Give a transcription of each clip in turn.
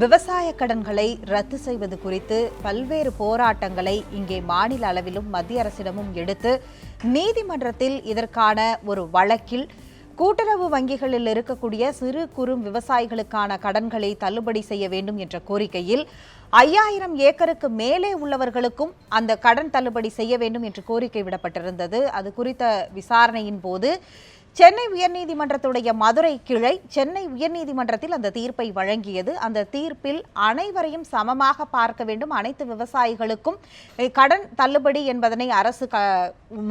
விவசாய கடன்களை ரத்து செய்வது குறித்து பல்வேறு போராட்டங்களை இங்கே மாநில அளவிலும் மத்திய அரசிடமும் எடுத்து நீதிமன்றத்தில் இதற்கான ஒரு வழக்கில் கூட்டுறவு வங்கிகளில் இருக்கக்கூடிய சிறு குறு விவசாயிகளுக்கான கடன்களை தள்ளுபடி செய்ய வேண்டும் என்ற கோரிக்கையில் ஐயாயிரம் ஏக்கருக்கு மேலே உள்ளவர்களுக்கும் அந்த கடன் தள்ளுபடி செய்ய வேண்டும் என்று கோரிக்கை விடப்பட்டிருந்தது. அது குறித்த விசாரணையின் போது சென்னை உயர்நீதிமன்றத்துடைய மதுரை கிளை சென்னை உயர்நீதிமன்றத்தில் அந்த தீர்ப்பை வழங்கியது. அந்த தீர்ப்பில் அனைவரையும் சமமாக பார்க்க வேண்டும். அனைத்து விவசாயிகளுக்கும் கடன் தள்ளுபடி என்பதனை அரசு க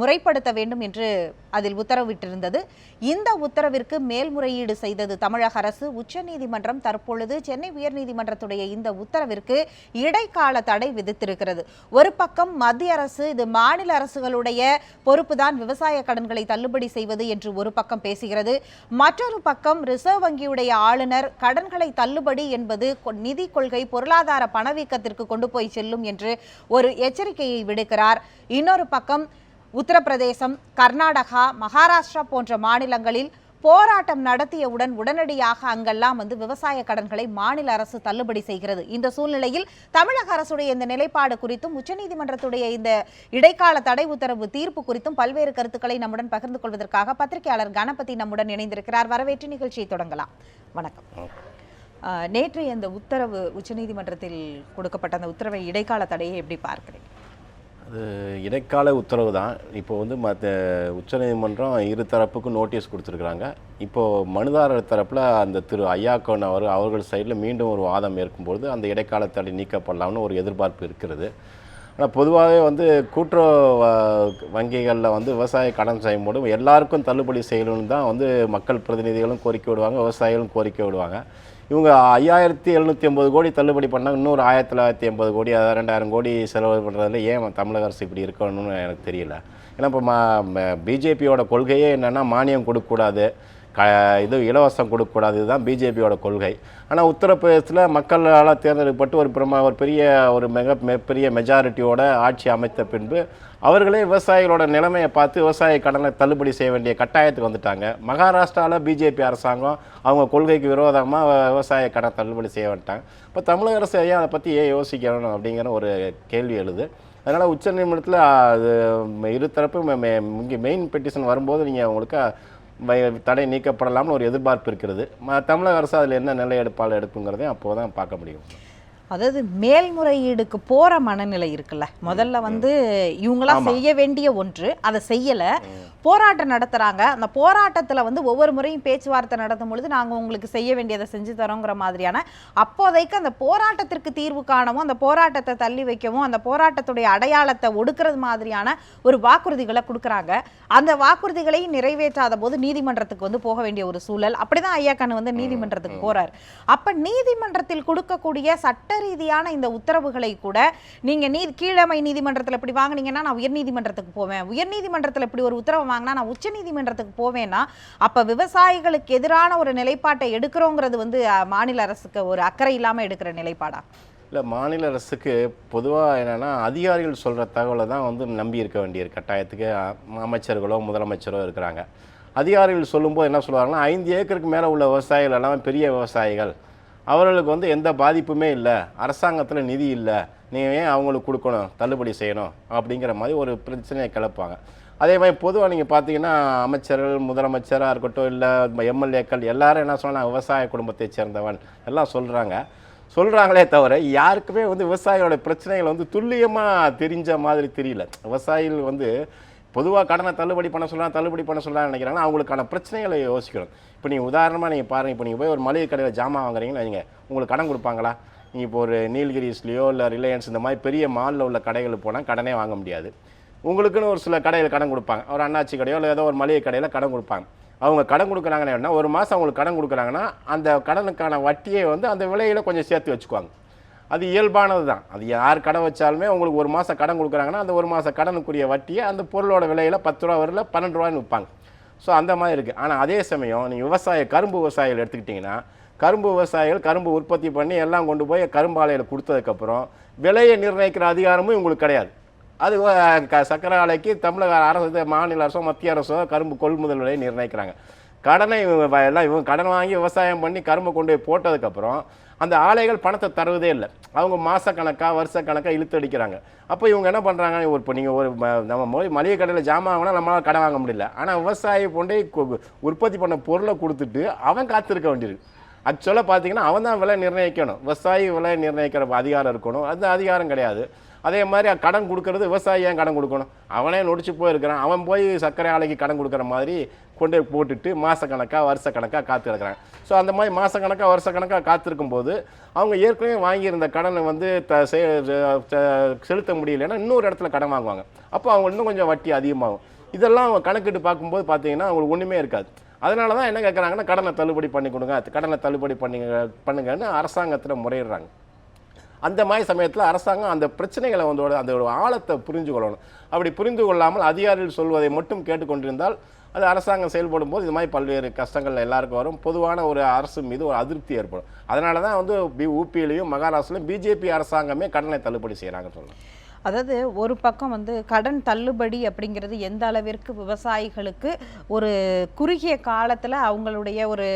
முறைப்படுத்த வேண்டும் என்று அதில் உத்தரவிட்டிருந்தது. இந்த உத்தரவிற்கு மேல்முறையீடு செய்தது தமிழக அரசு. உச்சநீதிமன்றம் தற்பொழுது சென்னை உயர்நீதிமன்றத்துடைய இந்த உத்தரவிற்கு இடைக்கால தடை விதித்திருக்கிறது. ஒரு பக்கம் மத்திய அரசு இது மாநில அரசுகளுடைய பொறுப்புதான் விவசாய கடன்களை தள்ளுபடி செய்வது என்று ஒரு பக்கம் பேசுகிறது. மற்றொரு பக்கம் ரிசர்வ் வங்கியுடைய ஆளுநர் கடன்களை தள்ளுபடி என்பது கொ- நிதி கொள்கை பொருளாதார பணவீக்கத்திற்கு கொண்டு போய் செல்லும் என்று ஒரு எச்சரிக்கையை விடுக்கிறார். இன்னொரு பக்கம் உத்தரப்பிரதேசம் கர்நாடகா மகாராஷ்டிரா போன்ற மாநிலங்களில் போராட்டம் நடத்தியவுடன் உடனடியாக அங்கெல்லாம் வந்து விவசாய கடன்களை மாநில அரசு தள்ளுபடி செய்கிறது. இந்த சூழ்நிலையில் தமிழக அரசுடைய இந்த நிலைப்பாடு குறித்தும் உச்சநீதிமன்றத்துடைய இந்த இடைக்கால தடை உத்தரவு தீர்ப்பு குறித்தும் பல்வேறு கருத்துக்களை நம்முடன் பகிர்ந்து கொள்வதற்காக பத்திரிகையாளர் கணபதி நம்முடன் இணைந்திருக்கிறார். வரவேற்று நிகழ்ச்சியை தொடங்கலாம். வணக்கம். நேற்று இந்த உத்தரவு உச்சநீதிமன்றத்தில் கொடுக்கப்பட்ட அந்த உத்தரவை இடைக்கால தடையை எப்படி பார்க்கிறீங்க? அது இடைக்கால உத்தரவு தான். இப்போ வந்து மற்ற உச்சநீதிமன்றம் இரு தரப்புக்கும் நோட்டீஸ் கொடுத்துருக்குறாங்க. இப்போது மனுதாரர் தரப்பில் அந்த திரு ஐயாக்கோன் அவர் அவர்கள் சைடில் மீண்டும் ஒரு வாதம் ஏற்கும்பொழுது அந்த இடைக்கால தடை நீக்கப்படலாம்னு ஒரு எதிர்பார்ப்பு இருக்கிறது ஆனால் பொதுவாகவே வந்து கூட்டுறவு வங்கிகளில் வந்து விவசாய கடன் செய்யும்போது எல்லாருக்கும் தள்ளுபடி செய்யணும்னு தான் வந்து மக்கள் பிரதிநிதிகளும் கோரிக்கை விடுவாங்க விவசாயிகளும் கோரிக்கை விடுவாங்க. இவங்க ஐயாயிரத்தி எழுநூற்றி ஐம்பது கோடி தள்ளுபடி பண்ணால் இன்னொரு ஆயிரத்தி தொள்ளாயிரத்தி எண்பது கோடி அதாவது ரெண்டாயிரம் கோடி செலவு பண்ணுறதுல ஏன் தமிழக அரசு இப்படி இருக்கணும்னு எனக்கு தெரியல. ஏன்னா இப்போ மா பிஜேபியோட கொள்கையே என்னென்னா மானியம் கொடுக்கக்கூடாது. க இது இலவசம் கொடுக்கக்கூடாது இதுதான் பிஜேபியோட கொள்கை. ஆனால் உத்தரப்பிரதேசத்தில் மக்களால் தேர்ந்தெடுக்கப்பட்டு ஒரு பிரமா ஒரு பெரிய ஒரு மிக மெ- பெரிய மெஜாரிட்டியோட ஆட்சி அமைத்த பின்பு அவர்களே விவசாயிகளோட நிலைமையை பார்த்து விவசாய கடனை தள்ளுபடி செய்ய வேண்டிய கட்டாயத்துக்கு வந்துட்டாங்க. மகாராஷ்டிராவில் பிஜேபி அரசாங்கம் அவங்க கொள்கைக்கு விரோதமாக விவசாய கடன் தள்ளுபடி செய்ய வந்துட்டாங்க. இப்போ தமிழக அரசு ஏன் அதை பற்றி ஏன் யோசிக்கணும் அப்படிங்கிற ஒரு கேள்வி எழுது. அதனால் உச்சநீதிமன்றத்தில் அது இரு தரப்பு இங்கே மெயின் பெட்டிஷன் வரும்போது நீங்கள் உங்களுக்கு தடை நீக்கப்படலாம்னு ஒரு எதிர்பார்ப்பு இருக்கிறது. ம- தமிழக அரசு அதில் என்ன நிலை எடுப்பால் எடுக்குங்கிறதையும் அப்போ தான் பார்க்க முடியும். அதாவது மேல்முறையீடுக்கு போற மனநிலை இருக்குல்ல. முதல்ல வந்து இவங்களாம் செய்ய வேண்டிய ஒன்று. அதை செய்யல. போராட்டம் நடத்துறாங்க. அந்த போராட்டத்துல வந்து ஒவ்வொரு முறையும் பேச்சுவார்த்தை நடத்தும் பொழுது நாங்க உங்களுக்கு செய்ய வேண்டியதை செஞ்சு தரோங்கிற மாதிரியான அப்போதைக்கு அந்த போராட்டத்திற்கு தீர்வு காணவும் அந்த போராட்டத்தை தள்ளி வைக்கவும் அந்த போராட்டத்துடைய அடையாளத்தை ஒடுக்குறது மாதிரியான ஒரு வாக்குறுதிகளை கொடுக்குறாங்க. அந்த வாக்குறுதிகளை நிறைவேற்றாத போது நீதிமன்றத்துக்கு வந்து போக வேண்டிய ஒரு சூழல். அப்படிதான் ஐயாக்கண்ணு வந்து நீதிமன்றத்துக்கு போறாரு. அப்ப நீதிமன்றத்தில் கொடுக்கக்கூடிய சட்ட ரீதியான இந்த உத்தரவுகளை கூட நீங்கள் நீ கீழமை நீதிமன்றத்தில் இப்படி வாங்கினீங்கன்னா நான் உயர்நீதிமன்றத்துக்கு போவேன். உயர்நீதிமன்றத்தில் இப்படி ஒரு உத்தரவு வாங்கினா நான் உச்ச நீதிமன்றத்துக்கு போவேன்னா அப்போ விவசாயிகளுக்கு எதிரான ஒரு நிலைப்பாட்டை எடுக்கிறோங்கிறது வந்து மாநில அரசுக்கு ஒரு அக்கறை இல்லாமல் எடுக்கிற நிலைப்பாடா? இல்லை மாநில அரசுக்கு பொதுவாக என்னென்னா அதிகாரிகள் சொல்கிற தகவலை தான் வந்து நம்பி இருக்க வேண்டிய கட்டாயத்துக்கு அமைச்சர்களோ முதலமைச்சரோ இருக்கிறாங்க. அதிகாரிகள் சொல்லும்போது என்ன சொல்லுவாங்கன்னா ஐந்து ஏக்கருக்கு மேலே உள்ள விவசாயிகள் எல்லாமே பெரிய விவசாயிகள் அவர்களுக்கு வந்து எந்த பாதிப்புமே இல்லை. அரசாங்கத்தில் நிதி இல்லை. நீங்கள் ஏன் அவங்களுக்கு கொடுக்கணும்? தள்ளுபடி செய்யணும்? அப்படிங்கிற மாதிரி ஒரு பிரச்சனையை கிளப்பாங்க அதே மாதிரி பொதுவாக நீங்கள் பார்த்தீங்கன்னா அமைச்சர்கள் முதலமைச்சராக இருக்கட்டும் இல்லை எம்எல்ஏக்கள் எல்லாரும் என்ன சொன்னால் விவசாய குடும்பத்தை சேர்ந்தவன் எல்லாம் சொல்கிறாங்க சொல்கிறாங்களே தவிர யாருக்குமே வந்து விவசாயிகளோட பிரச்சனைகள் வந்து துல்லியமாக தெரிஞ்ச மாதிரி தெரியல. விவசாயிகள் வந்து பொதுவாக கடனை தள்ளுபடி பண்ண சொல்லலாம் தள்ளுபடி பண்ண சொல்லலாம் நினைக்கிறாங்கன்னா அவங்களுக்கான பிரச்சனைகளை யோசிக்கணும் இப்போ நீங்கள் உதாரணமாக நீங்கள் பாருங்கள் இப்போ நீங்கள் போய் ஒரு மளிகை கடையில் ஜாமான் வாங்குறீங்கன்னு வைங்க. உங்களுக்கு கடன் கொடுப்பாங்களா? நீங்கள் இப்போ ஒரு நீலகிரிஸ்லேயோ இல்லை ரிலையன்ஸ் இந்த மாதிரி பெரிய மாலில் உள்ள கடைகளுக்கு போனால் கடனே வாங்க முடியாது. உங்களுக்குன்னு ஒரு சில கடையில் கடன் கொடுப்பாங்க. ஒரு அண்ணாச்சி கடையோ இல்லை ஏதோ ஒரு மளிகை கடையில் கடன் கொடுப்பாங்க. அவங்க கடன் கொடுக்குறாங்கன்னா ஒரு மாதம் அவங்களுக்கு கடன் கொடுக்குறாங்கன்னா அந்த கடனுக்கான வட்டியை வந்து அந்த விலையில் கொஞ்சம் சேர்த்து வச்சுக்குவாங்க. அது இயல்பானது தான். அது யார் கடன் வச்சாலுமே உங்களுக்கு ஒரு மாதம் கடன் கொடுக்குறாங்கன்னா அந்த ஒரு மாதம் கடனுக்குரிய வட்டியை அந்த பொருளோட விலையில் பத்து ரூபா வரல பன்னெண்டு ரூபான்னு விற்பாங்க. ஸோ அந்த மாதிரி இருக்குது ஆனால் அதே சமயம் நீங்கள் விவசாய கரும்பு விவசாயிகள் எடுத்துக்கிட்டிங்கன்னா கரும்பு விவசாயிகள் கரும்பு உற்பத்தி பண்ணி எல்லாம் கொண்டு போய் கரும்பு ஆலையில் கொடுத்ததுக்கப்புறம் விலையை நிர்ணயிக்கிற அதிகாரமும் உங்களுக்கு கிடையாது. அது க- சக்கரை ஆலைக்கு தமிழக அரசு மாநில அரசோ மத்திய அரசோ கரும்பு கொள்முதல் விலையை நிர்ணயிக்கிறாங்க. கடனை இவங்க வ- எல்லாம் இவங்க கடன் வாங்கி விவசாயம் பண்ணி கரும்பு கொண்டு போய் போட்டதுக்கப்புறம் அந்த ஆலைகள் பணத்தை தருவதே இல்லை. அவங்க மாதக்கணக்காக வருஷக்கணக்காக இழுத்து அடிக்கிறாங்க. அப்போ இவங்க என்ன பண்ணுறாங்க ஒரு இப்போ நீங்கள் ஒரு நம்ம மொழி மளிகை கடையில் ஜாமான் வாங்கினா நம்மளால் கடை வாங்க முடியல. ஆனால் விவசாயி கொண்டே உற்பத்தி பண்ண பொருளை கொடுத்துட்டு அவன் காத்திருக்க வேண்டியிருக்கு ஆக்சுவலாக பார்த்தீங்கன்னா அவன் தான் விலை நிர்ணயிக்கணும். விவசாயி விலை நிர்ணயிக்கிற அதிகாரம் இருக்கணும். அந்த அதிகாரம் கிடையாது. அதே மாதிரி கடன் கொடுக்கறது விவசாயி ஏன் கடன் கொடுக்கணும்? அவனே நொடிச்சு போயிருக்கிறான். அவன் போய் சர்க்கரை ஆலைக்கு கடன் கொடுக்குற மாதிரி கொண்டு போய் போட்டுட்டு மாதக்கணக்காக வருஷ கணக்காக காத்து கிடக்குறாங்க ஸோ அந்த மாதிரி மாதக்கணக்காக வருஷக்கணக்காக காத்திருக்கும் போது அவங்க ஏற்கனவே வாங்கியிருந்த கடனை வந்து த செ- செலுத்த முடியலன்னா இன்னொரு இடத்துல கடன் வாங்குவாங்க. அப்போ அவங்க இன்னும் கொஞ்சம் வட்டி அதிகமாகும். இதெல்லாம் அவங்க கணக்கிட்டு பார்க்கும்போது பார்த்தீங்கன்னா அவங்களுக்கு ஒன்றுமே இருக்காது. அதனால தான் என்ன கேட்குறாங்கன்னா கடனை தள்ளுபடி பண்ணி கொடுங்க கடனை தள்ளுபடி பண்ணி பண்ணுங்கன்னு அரசாங்கத்தில் முறையிடுறாங்க. அந்த மாதிரி சமயத்தில் அரசாங்கம் அந்த பிரச்சனைகளை வந்து அந்த ஒரு ஆழத்தை புரிஞ்சு கொள்ளணும் அப்படி புரிந்து கொள்ளாமல் அதிகாரிகள் சொல்வதை மட்டும் கேட்டுக்கொண்டிருந்தால் அது அரசாங்கம் செயல்படும் போது இது மாதிரி பல்வேறு கஷ்டங்கள் எல்லாருக்கும் வரும். பொதுவான ஒரு அரசு மீது ஒரு அதிருப்தி ஏற்படும். அதனால தான் வந்து பி ஊபியிலையும் மகாராஷ்டிரலையும் பிஜேபி அரசாங்கமே கடனை தள்ளுபடி செய்கிறாங்கன்னு சொல்லலாம். அதாவது ஒரு பக்கம் வந்து கடன் தள்ளுபடி அப்படிங்கிறது எந்த அளவிற்கு விவசாயிகளுக்கு ஒரு குறுகிய காலத்தில் அவங்களுடைய ஒரு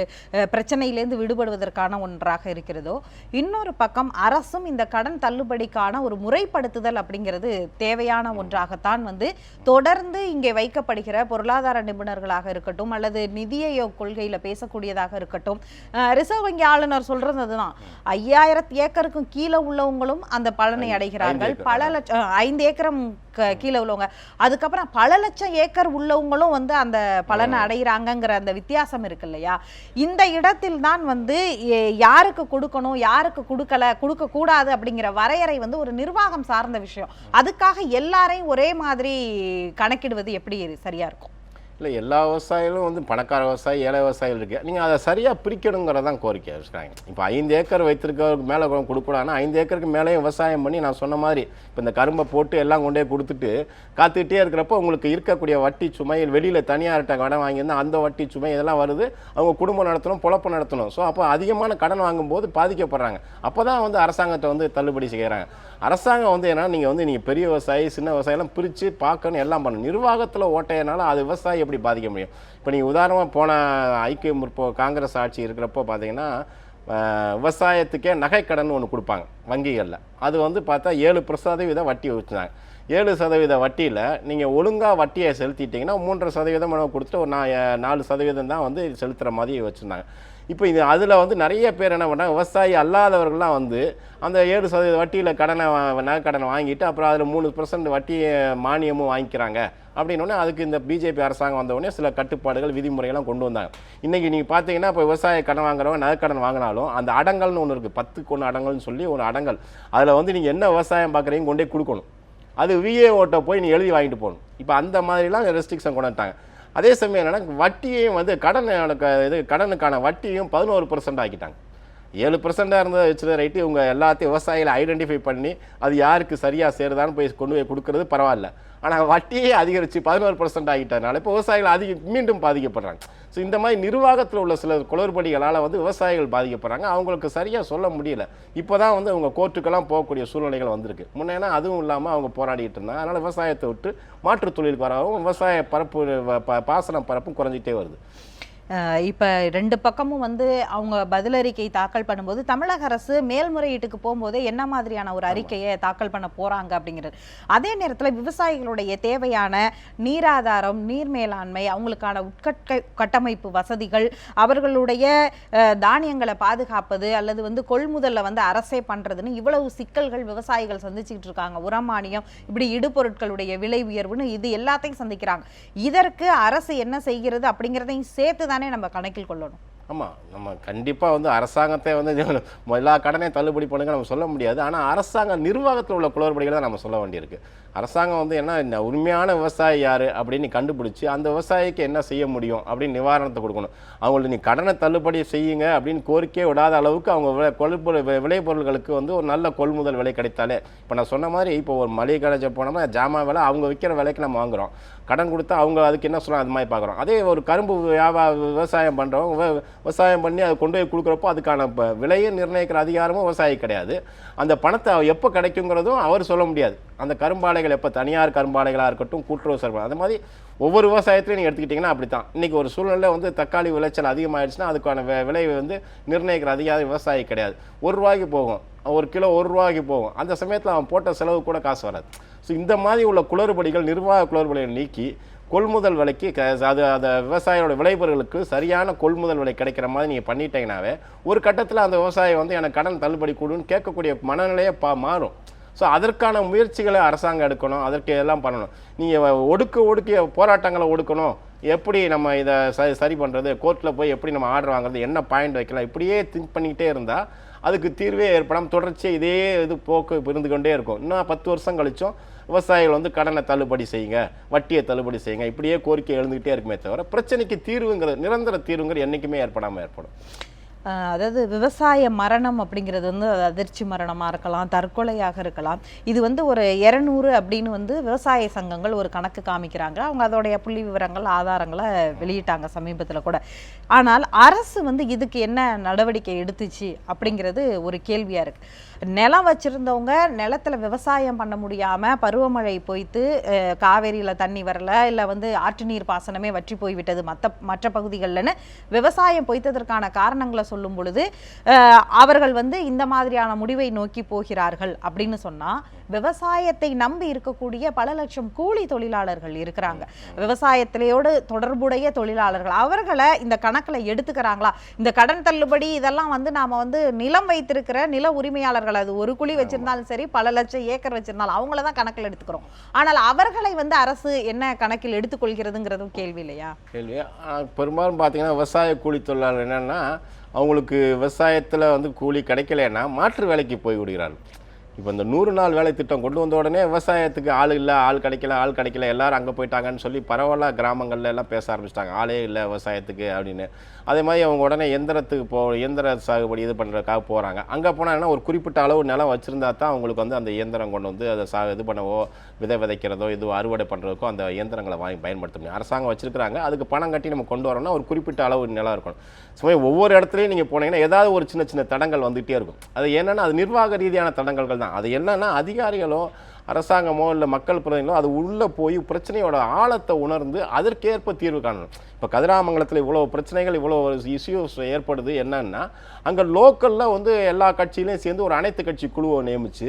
பிரச்சனையிலேருந்து விடுபடுவதற்கான ஒன்றாக இருக்கிறதோ இன்னொரு பக்கம் அரசும் இந்த கடன் தள்ளுபடிக்கான ஒரு முறைப்படுத்துதல் அப்படிங்கிறது தேவையான ஒன்றாகத்தான் வந்து தொடர்ந்து இங்கே வைக்கப்படுகிற பொருளாதார நிபுணர்களாக இருக்கட்டும் அல்லது நிதிய கொள்கையில் பேசக்கூடியதாக இருக்கட்டும் ரிசர்வ் வங்கி ஆளுநர் சொல்றது அதுதான் ஐயாயிரத்து ஏக்கருக்கும் கீழே உள்ளவங்களும் அந்த பலனை அடைகிறார்கள். பல லட்சம் ஐந்து ஏக்கரம் கீழே உள்ளவங்க. அதுக்கப்புறம் பல லட்சம் ஏக்கர் உள்ளவங்களும் வந்து அந்த பலனை அடைகிறாங்கங்கிற அந்த வித்தியாசம் இருக்கு இல்லையா இந்த இடத்தில் தான் வந்து யாருக்கு கொடுக்கணும் யாருக்கு கொடுக்கல கொடுக்க கூடாது அப்படிங்கிற வரையறை வந்து ஒரு நிர்வாகம் சார்ந்த விஷயம். அதுக்காக எல்லாரையும் ஒரே மாதிரி கணக்கிடுவது எப்படி சரியா இருக்கும்? இல்லை எல்லா விவசாயிகளும் வந்து பணக்கார விவசாயி ஏழை விவசாயிகள் இருக்குது நீங்கள் அதை சரியாக பிரிக்கணுங்கிறதான் கோரிக்கை வச்சுருக்காங்க இப்போ ஐந்து ஏக்கர் வைத்திருக்கவருக்கு மேலே கொடுக்கூடாதுன்னா ஐந்து ஏக்கருக்கு மேலேயும் விவசாயம் பண்ணி நான் சொன்ன மாதிரி இப்போ இந்த கரும்பை போட்டு எல்லாம் கொண்டே கொடுத்துட்டு காத்துக்கிட்டே இருக்கிறப்போ உங்களுக்கு இருக்கக்கூடிய வட்டி சுமை வெளியில் தனியார்கிட்ட கடன் வாங்கியிருந்தால் அந்த வட்டி சுமை இதெல்லாம் வருது. அவங்க குடும்பம் நடத்தணும் பொழப்பு நடத்தணும். ஸோ அப்போ அதிகமான கடன் வாங்கும்போது பாதிக்கப்படுறாங்க. அப்போ தான் வந்து அரசாங்கத்தை வந்து தள்ளுபடி செய்கிறாங்க அரசாங்கம் வந்து என்னென்னா நீங்கள் வந்து நீங்கள் பெரிய விவசாயி சின்ன விவசாயம்லாம் பிரித்து பார்க்கணும் எல்லாம் பண்ணணும். நிர்வாகத்தில் ஓட்டையனால அது விவசாயி எப்படி பாதிக்க முடியும்? இப்போ நீங்கள் உதாரணமாக போன ஐக்கிய முற்போ காங்கிரஸ் ஆட்சி இருக்கிறப்போ பார்த்தீங்கன்னா விவசாயத்துக்கே நகைக்கடன் ஒன்று கொடுப்பாங்க வங்கிகளில். அது வந்து பார்த்தா ஏழு சதவீதம் வட்டி வச்சுருந்தாங்க ஏழு சதவீத வட்டியில் நீங்கள் ஒழுங்காக வட்டியை செலுத்திட்டிங்கன்னா மூன்றரை சதவீதம் கொடுத்துட்டு ஒரு நா- நாலு சதவீதம் தான் வந்து செலுத்துகிற மாதிரி வச்சுருந்தாங்க. இப்போ இது அதில் வந்து நிறைய பேர் என்ன பண்ணாங்க விவசாயி அல்லாதவர்கள்லாம் வந்து அந்த ஏழு சதவீத வட்டியில் கடனை வா- நகைக்கடனை வாங்கிட்டு அப்புறம் அதில் மூணு பர்சன்ட் வட்டி மானியமும் வாங்கிக்கிறாங்க. அப்படின்னோடனே அதுக்கு இந்த பிஜேபி அரசாங்கம் வந்தவுடனே சில கட்டுப்பாடுகள் விதிமுறைகள்லாம் கொண்டு வந்தாங்க. இன்றைக்கி நீங்கள் பார்த்தீங்கன்னா இப்போ விவசாய கடன் வாங்குறவங்க நகைக்கடன் வாங்கினாலும் அந்த அடங்கல்னு ஒன்று இருக்குது பத்துக்கு ஒன்று அடங்கல்னு சொல்லி ஒரு அடங்கல். அதில் வந்து நீங்கள் என்ன விவசாயம் பார்க்குறீங்க கொண்டே கொடுக்கணும். அது விஏ ஓட்டை போய் நீ எழுதி வாங்கிட்டு போகணும். இப்போ அந்த மாதிரிலாம் ரெஸ்ட்ரிக்ஷன் கொண்டு வந்துட்டாங்க. அதே சமயம் என்னென்னா வட்டியையும் வந்து கடன் இது கடனுக்கான வட்டியும் பதினோரு பர்சன்ட் ஆக்கிட்டாங்க. ஏழு பர்சண்டாக இருந்ததை வச்சுருந்த ரைட்டு இவங்க எல்லாத்தையும் விவசாயிகளை ஐடென்டிஃபை பண்ணி அது யாருக்கு சரியாக சேருதான்னு போய் கொண்டு போய் கொடுக்கறது பரவாயில்ல. ஆனால் வட்டியே அதிகரித்து பதினோரு பர்சன்ட் ஆகிட்டதுனால இப்போ விவசாயிகள் அதிக மீண்டும் பாதிக்கப்படுறாங்க. ஸோ இந்த மாதிரி நிர்வாகத்தில் உள்ள சில குளறுபடிகளால் வந்து விவசாயிகள் பாதிக்கப்படுறாங்க. அவங்களுக்கு சரியாக சொல்ல முடியல. இப்போ தான் வந்து அவங்க கோர்ட்டுக்கெல்லாம் போகக்கூடிய சூழ்நிலைகள் வந்திருக்கு. முன்னேனா அதுவும் இல்லாமல் அவங்க போராடிட்டு இருந்தாங்க. அதனால் விவசாயத்தை விட்டு மாற்றுத் தொழிலுக்கு வரவும் விவசாய பரப்பு ப- பாசன பரப்பும் குறைஞ்சிட்டே வருது. இப்ப ரெண்டு பக்கமும் வந்து அவங்க பதிலறிக்கை தாக்கல் பண்ணும்போது தமிழக அரசு மேல்முறையீட்டுக்கு போகும்போது என்ன மாதிரியான ஒரு அறிக்கையை தாக்கல் பண்ண போறாங்க அப்படிங்கிறது. அதே நேரத்துல விவசாயிகளுடைய தேவையான நீராதாரம் நீர் மேலாண்மை அவங்களுக்கான உட்கட்ட கட்டமைப்பு வசதிகள் அவர்களுடைய தானியங்களை பாதுகாப்பது அல்லது வந்து கொள்முதல்ல வந்து அரசே பண்றதுன்னு இவ்வளவு சிக்கல்கள் விவசாயிகள் சந்திச்சுக்கிட்டு இருக்காங்க. உரமானியம் இப்படி இடுபொருட்களுடைய விலை உயர்வுன்னு இது எல்லாத்தையும் சந்திக்கிறாங்க. இதற்கு அரசு என்ன செய்கிறது அப்படிங்கிறதையும் சேர்த்து தானே நம்ம கணக்கில் கொள்ளணும். ஆமாம் நம்ம கண்டிப்பாக வந்து அரசாங்கத்தை வந்து எல்லா கடனையும் தள்ளுபடி பண்ணுங்க நம்ம சொல்ல முடியாது. ஆனால் அரசாங்க நிர்வாகத்தில் உள்ள குளறுபடிகளை தான் நம்ம சொல்ல வேண்டியிருக்கு. அரசாங்கம் வந்து என்ன இந்த உண்மையான விவசாயி யார் அப்படின்னு கண்டுபிடிச்சி அந்த விவசாயிக்கு என்ன செய்ய முடியும் அப்படின்னு நிவாரணத்தை கொடுக்கணும். அவங்களுக்கு நீ கடனை தள்ளுபடி செய்யுங்க அப்படின்னு கோரிக்கை விடாத அளவுக்கு அவங்க விளை- கொள்பொருள் விளைபொருள்களுக்கு வந்து ஒரு நல்ல கொள்முதல் விலை கிடைத்தாலே. இப்போ நான் சொன்ன மாதிரி இப்போ ஒரு மளிகை கடைச்ச போனோம்னா ஜாமான் விலை அவங்க விற்கிற விலைக்கு நம்ம வாங்குறோம். கடன் கொடுத்தா அவங்க அதுக்கு என்ன சொல்லலாம் அது மாதிரி பார்க்குறோம். அதே ஒரு கரும்பு வியாபார விவசாயம் பண்ணுறவங்க விவசாயம் பண்ணி அதை கொண்டு போய் கொடுக்குறப்போ அதுக்கான இப்போ விலையை நிர்ணயிக்கிற அதிகாரமும் விவசாயி கிடையாது. அந்த பணத்தை எப்போ கிடைக்குங்கிறதும் அவர் சொல்ல முடியாது. அந்த கரும்பாலைகள் எப்போ தனியார் கரும்பாலைகளாக இருக்கட்டும் கூட்டுறவு சர்வ அந்த மாதிரி ஒவ்வொரு விவசாயத்திலையும் நீங்கள் எடுத்துக்கிட்டிங்கன்னா அப்படி தான் இன்றைக்கி ஒரு சூழ்நிலை வந்து தக்காளி விளைச்சல் அதிகமாகிடுச்சுன்னா அதுக்கான விலை விலையை வந்து நிர்ணயிக்கிற அதிகாரி விவசாயி கிடையாது. ஒரு ரூபாய்க்கு போகும். ஒரு கிலோ ஒரு ரூபாய்க்கு போகும். அந்த சமயத்தில் அவன் போட்ட செலவு கூட காசு வராது. ஸோ இந்த மாதிரி உள்ள குளறுபடிகள் நிர்வாக குளறுபடிகளை நீக்கி கொள்முதல் விலைக்கு க- அது அந்த விவசாயியோட விளைபொருளுக்கு சரியான கொள்முதல் விலை கிடைக்கிற மாதிரி நீங்கள் பண்ணிட்டீங்கனாவே ஒரு கட்டத்தில் அந்த விவசாயி வந்து எனக்கு கடன் தள்ளுபடி கொடுன்னு கேட்கக்கூடிய மனநிலையை பா மாறும். ஸோ அதற்கான முயற்சிகளை அரசாங்கம் எடுக்கணும் அதற்கு எல்லாம் பண்ணணும். நீங்கள் ஒடுக்க ஒடுக்கிய போராட்டங்களை ஒடுக்கணும். எப்படி நம்ம இதை சரி சரி பண்ணுறது கோர்ட்டில் போய் எப்படி நம்ம ஆர்டர் வாங்குறது என்ன பாயிண்ட் வைக்கலாம் இப்படியே திங்க் பண்ணிக்கிட்டே இருந்தால் அதுக்கு தீர்வே ஏற்படாமல் தொடர்ச்சியாக இதே இது போக்கு இருந்து கொண்டே இருக்கும். இன்னும் பத்து வருஷம் கழிச்சும் விவசாயிகள் வந்து கடனை தள்ளுபடி செய்யுங்க வட்டியை தள்ளுபடி செய்யுங்க. இப்படியே கோரிக்கை எழுந்துக்கிட்டே இருக்குமே தவிர பிரச்சனைக்கு தீர்வுங்கிறது நிரந்தர தீர்வுங்கிறது என்றைக்குமே ஏற்படாமல் ஏற்படும். அதாவது விவசாய மரணம் அப்படிங்கிறது வந்து அது அதிர்ச்சி மரணமாக இருக்கலாம் தற்கொலையாக இருக்கலாம். இது வந்து ஒரு இரநூறு அப்படின்னு வந்து விவசாய சங்கங்கள் ஒரு கணக்கு காமிக்கிறாங்க. அவங்க அதோடைய புள்ளி விவரங்கள் ஆதாரங்களை வெளியிட்டாங்க சமீபத்தில் கூட. ஆனால் அரசு வந்து இதுக்கு என்ன நடவடிக்கை எடுத்துச்சு அப்படிங்கிறது ஒரு கேள்வியாக இருக்குது நிலம் வச்சுருந்தவங்க நிலத்தில் விவசாயம் பண்ண முடியாமல் பருவமழை பொய்த்து காவேரியில் தண்ணி வரல இல்லை வந்து ஆற்று நீர் பாசனமே வற்றி போய்விட்டது மற்ற மற்ற பகுதிகளில்னு விவசாயம் பொய்த்ததற்கான காரணங்களை சொல்லும் பொழுது அவர்கள் வந்து இந்த மாதிரியான முடிவை நோக்கி போகிறார்கள் அப்படின்னு சொன்னால் விவசாயத்தை நம்பி இருக்கக்கூடிய பல லட்சம் கூலி தொழிலாளர்கள் இருக்கிறாங்க. விவசாயத்திலேயோடு தொடர்புடைய தொழிலாளர்கள். அவர்களை இந்த கணக்கில் எடுத்துக்கிறாங்களா? இந்த கடன் தள்ளுபடி இதெல்லாம் வந்து நாம வந்து நிலம் வைத்திருக்கிற நில உரிமையாளர்கள். அது ஒரு குழி வச்சிருந்தாலும் சரி பல லட்சம் ஏக்கர் வச்சிருந்தாலும் அவங்கள தான் கணக்கில் எடுத்துக்கிறோம். ஆனால் அவர்களை வந்து அரசு என்ன கணக்கில் எடுத்துக்கொள்கிறதுங்கிறதும் கேள்வி இல்லையா? கேள்வி. பெரும்பாலும் பார்த்தீங்கன்னா விவசாய கூலி தொழிலாளர் என்னென்னா அவங்களுக்கு விவசாயத்தில் வந்து கூலி கிடைக்கலன்னா மாற்று வேலைக்கு போய் விடுகிறார்கள். இப்போ இந்த நூறு நாள் வேலை திட்டம் கொண்டு வந்த உடனே விவசாயத்துக்கு ஆள் இல்லை ஆள் கிடைக்கல ஆள் கிடைக்கல எல்லாரும் அங்கே போயிட்டாங்கன்னு சொல்லி பரவாயில்ல கிராமங்களில் எல்லாம் பேச ஆரம்பிச்சிட்டாங்க. ஆளே இல்லை விவசாயத்துக்கு அப்படின்னு. அதே மாதிரி அவங்க உடனே எந்திரத்துக்கு போ இயந்திர சாகுபடி இது பண்ணுறதுக்காக போகிறாங்க அங்கே போனாங்கன்னா ஒரு குறிப்பிட்ட அளவு நிலம் வச்சுருந்தா தான் அவங்களுக்கு வந்து அந்த இயந்திரம் கொண்டு வந்து அதை சா இது பண்ணவோ விதை விதைக்கிறதோ இது அறுவடை பண்ணுறதுக்கோ அந்த இயந்திரங்களை வாங்கி பயன்படுத்த முடியும். அரசாங்கம் வச்சுருக்கிறாங்க. அதுக்கு பணம் கட்டி நம்ம கொண்டு வரோம்னா ஒரு குறிப்பிட்ட அளவு நிலம் இருக்கணும். சும்மா ஒவ்வொரு இடத்துலையும் நீங்கள் போனீங்கன்னா ஏதாவது ஒரு சின்ன சின்ன தடங்கள் வந்துகிட்டே இருக்கும். அது என்னென்னா அது நிர்வாக ரீதியான தடங்கள்கள் தான். அது என்னன்னா அதிகாரிகளோ அரசாங்கமோ இல்லை மக்கள் பிரதிநிதிகளோ அது உள்ளே போய் பிரச்சனையோட ஆழத்தை உணர்ந்து அதற்கேற்ப தீர்வு காணணும். இப்போ கதிராமங்கலத்தில் இவ்வளோ பிரச்சனைகள் இவ்வளோ இஷ்யூஸ் ஏற்படுது என்னன்னா அங்கே லோக்கலில் வந்து எல்லா கட்சியிலையும் சேர்ந்து ஒரு அனைத்து கட்சி குழுவை நியமித்து